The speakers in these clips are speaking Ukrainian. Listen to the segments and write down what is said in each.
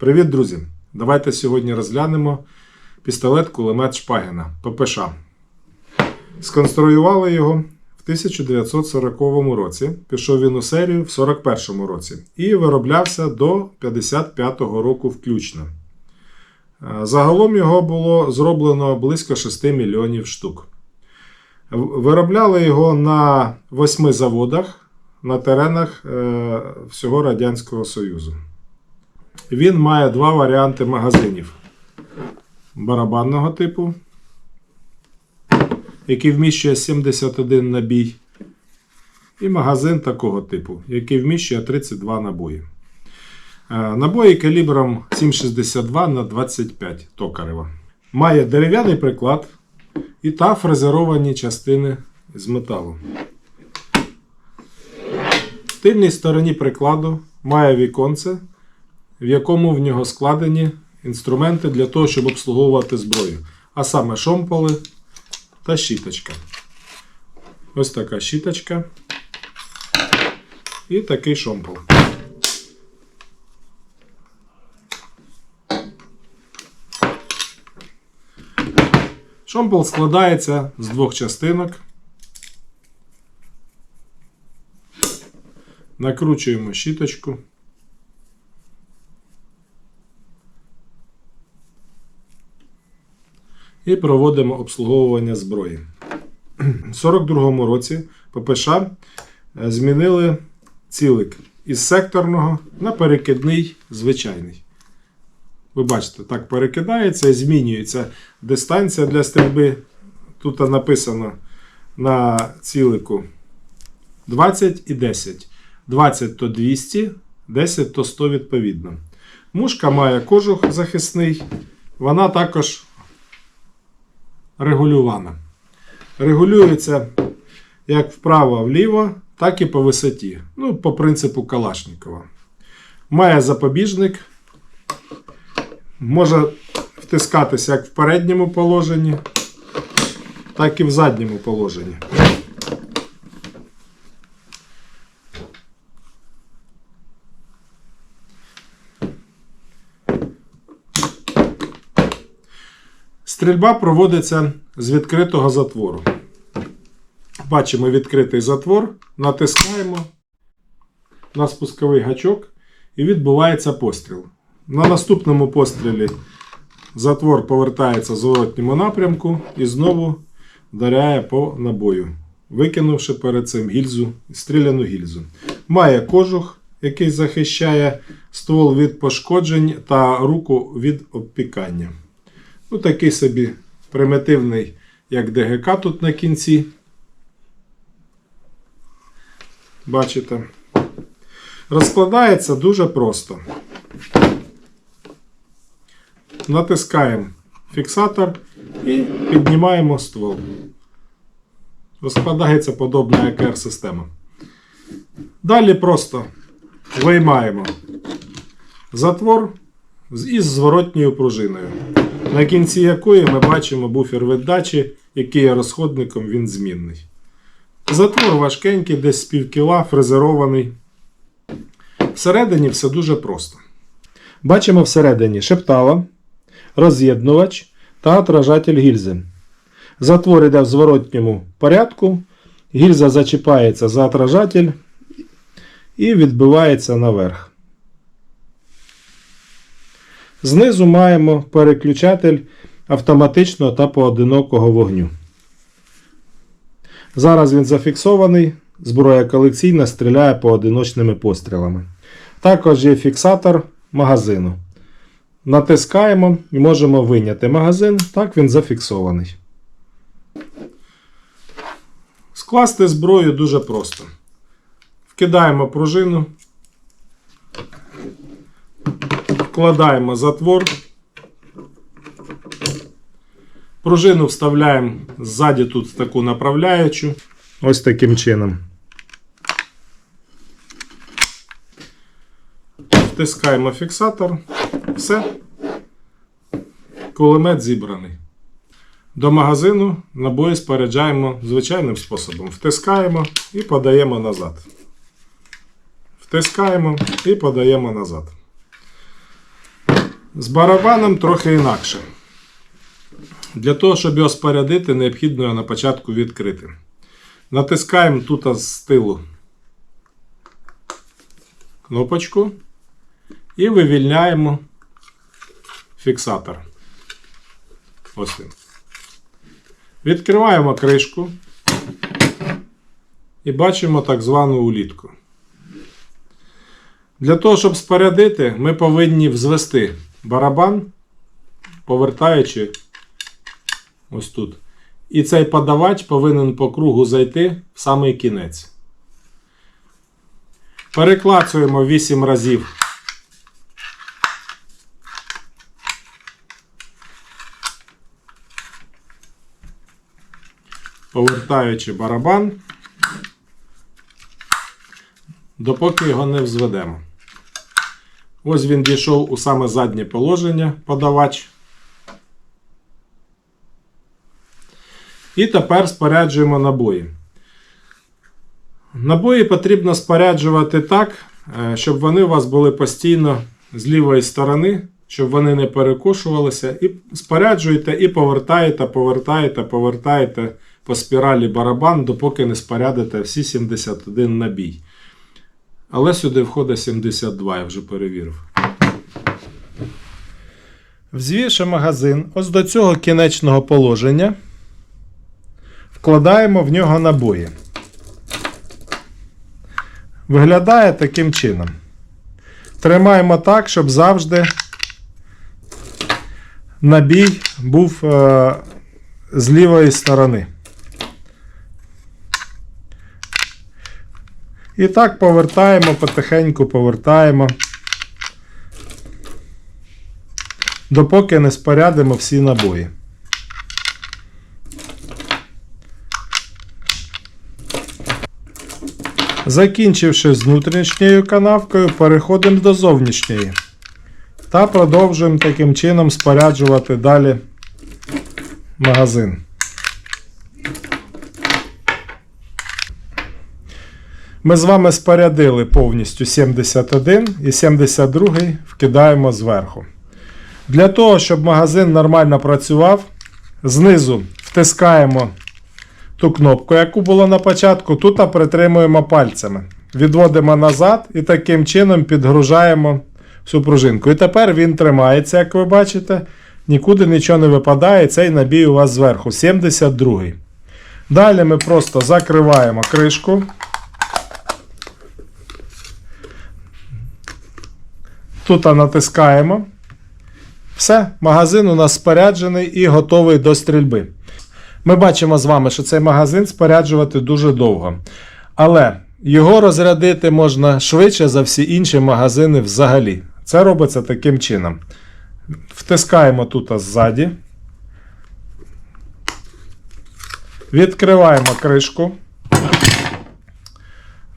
Привіт, друзі! Давайте сьогодні розглянемо пістолет кулемет Шпагіна ППШ. Сконструювали його в 1940 році. Пішов він у серію в 41 році і вироблявся до 55-го року включно. Е, Загалом його було зроблено близько 6 мільйонів штук. Виробляли його на восьми заводах на теренах е, всього Радянського Союзу. Він має два варіанти магазинів: барабанного типу, який вміщує 71 набій, і магазин такого типу, який вміщує 32 набої. Е, Набої калібром 7,62 на 25 токарева. Має дерев'яний приклад і та фрезеровані частини з металу. В тильній стороні прикладу має віконце, в якому в нього складені інструменти для того, щоб обслуговувати зброю. А саме шомполи та щіточка. Ось така щіточка. І такий шомпол. Шомпол складається з двох частинок. Накручуємо щіточку. І проводимо обслуговування зброї. У 42-му році ППШ е, змінили цілик із секторного на перекидний звичайний. Ви бачите, так перекидається і змінюється дистанція для стрільби. Тут написано на цілику 20 і 10. 20 то 200, 10 то 100 відповідно. Мушка має кожух захисний, вона також регулювана. Регулюється як вправо-вліво, так і по висоті. Ну, по принципу Калашникова. Має запобіжник. Може втискатися як в передньому положенні, так і в задньому положенні. Стрільба проводиться з відкритого затвору. Бачимо відкритий затвор, натискаємо на спусковий гачок і відбувається постріл. На наступному пострілі затвор повертається в зворотньому напрямку і знову вдаряє по набою, викинувши перед цим гільзу, стріляну гільзу. Має кожух, який захищає ствол від пошкоджень та руку від обпікання. Ну, такий собі примітивний, як ДГК тут на кінці. Бачите? Розкладається дуже просто. Натискаємо фіксатор і піднімаємо ствол. Розкладається подобна ЕКР-система. Далі просто виймаємо затвор із зворотньою пружиною, на кінці якої ми бачимо буфер віддачі, який є розходником, він змінний. Затвор важкенький, десь з кіла, фрезерований. Всередині все дуже просто. Бачимо всередині шептало, роз'єднувач та отражатель гільзи. Затвор йде в зворотньому порядку, гільза зачіпається за отражатель і відбивається наверх. Знизу маємо переключатель автоматичного та поодинокого вогню. Зараз він зафіксований, зброя колекційна стріляє поодиночними пострілами. Також є фіксатор магазину. Натискаємо і можемо вийняти магазин, так він зафіксований. Скласти зброю дуже просто. Вкидаємо пружину, вкладаємо затвор. Пружину вставляємо ззаді тут таку направляючу. Ось таким чином. Втискаємо фіксатор. Все. Кулемет зібраний. До магазину набої споряджаємо звичайним способом. Втискаємо і подаємо назад. Втискаємо і подаємо назад. З барабаном трохи інакше. Для того, щоб його спорядити, необхідно його на початку відкрити. Натискаємо тут з тилу кнопочку і вивільняємо фіксатор. Ось він. Відкриваємо кришку і бачимо так звану улітку. Для того, щоб спорядити, ми повинні взвести барабан, повертаючи ось тут. І цей подавач повинен по кругу зайти в самий кінець. Переклацуємо 8 разів. Повертаючи барабан, допоки його не взведемо. Ось він дійшов у саме заднє положення подавач. І тепер споряджуємо набої. Набої потрібно споряджувати так, е, щоб вони у вас були постійно з лівої сторони, щоб вони не перекошувалися. І споряджуєте і повертаєте, повертаєте, повертаєте по спіралі барабан, допоки не спорядите всі 71 набій. Але сюди входить 72, я вже перевірив. Взвівши магазин ось до цього кінечного положення, вкладаємо в нього набої. Виглядає таким чином. Тримаємо так, щоб завжди набій був е, з лівої сторони. І так повертаємо, потихеньку повертаємо, допоки не спорядимо всі набої. Закінчивши з внутрішньою канавкою, переходимо до зовнішньої. Та продовжуємо таким чином споряджувати далі магазин. Ми з вами спорядили повністю 71 і 72 вкидаємо зверху. Для того, щоб магазин нормально працював, знизу втискаємо ту кнопку, яку було на початку, тут притримуємо пальцями. Відводимо назад і таким чином підгружаємо всю пружинку. І тепер він тримається, як ви бачите. Нікуди нічого не випадає, цей набій у вас зверху. 72. Далі ми просто закриваємо кришку. Тут натискаємо. Все, магазин у нас споряджений і готовий до стрільби. Ми бачимо з вами, що цей магазин споряджувати дуже довго. Але його розрядити можна швидше за всі інші магазини взагалі. Це робиться таким чином. Втискаємо тут ззаді. Відкриваємо кришку.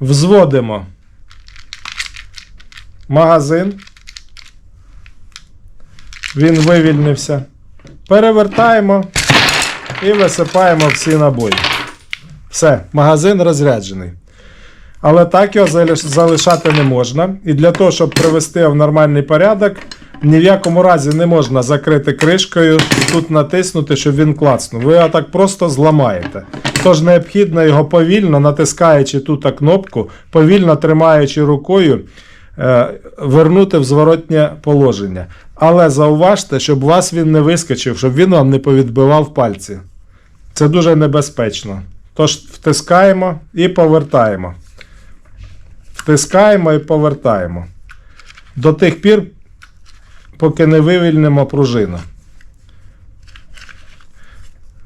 Взводимо магазин. Він вивільнився. Перевертаємо і висипаємо всі набої. Все, магазин розряджений. Але так його залишати не можна. І для того, щоб привести в нормальний порядок, ні в якому разі не можна закрити кришкою і тут натиснути, щоб він клацнув. Ви його так просто зламаєте. Тож необхідно його повільно, натискаючи тут кнопку, повільно тримаючи рукою, вернути в зворотнє положення. Але зауважте, щоб вас він не вискочив, щоб він вам не повідбивав пальці. Це дуже небезпечно. Тож втискаємо і повертаємо. Втискаємо і повертаємо. До тих пір, поки не вивільнимо пружину.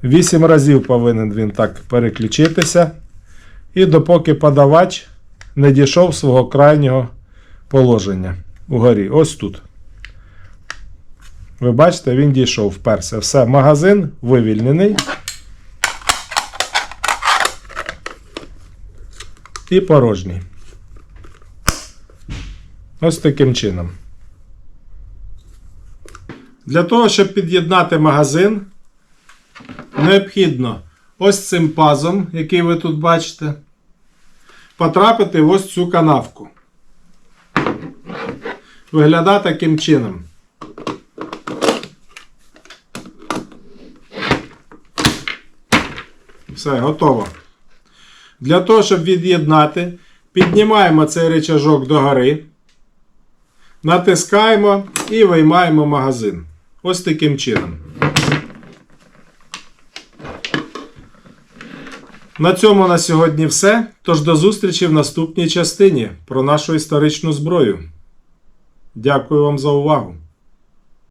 Вісім разів повинен він так переключитися. І допоки подавач не дійшов свого крайнього положення угорі. Ось тут. Ви бачите, він дійшов, вперся. Все, магазин вивільнений. І порожній. Ось таким чином. Для того, щоб під'єднати магазин, необхідно ось цим пазом, який ви тут бачите, потрапити в ось цю канавку виглядає таким чином. Все, готово. Для того, щоб від'єднати, піднімаємо цей речажок догори, натискаємо і виймаємо магазин. Ось таким чином. На цьому на сьогодні все. Тож до зустрічі в наступній частині про нашу історичну зброю. Дякую вам за увагу!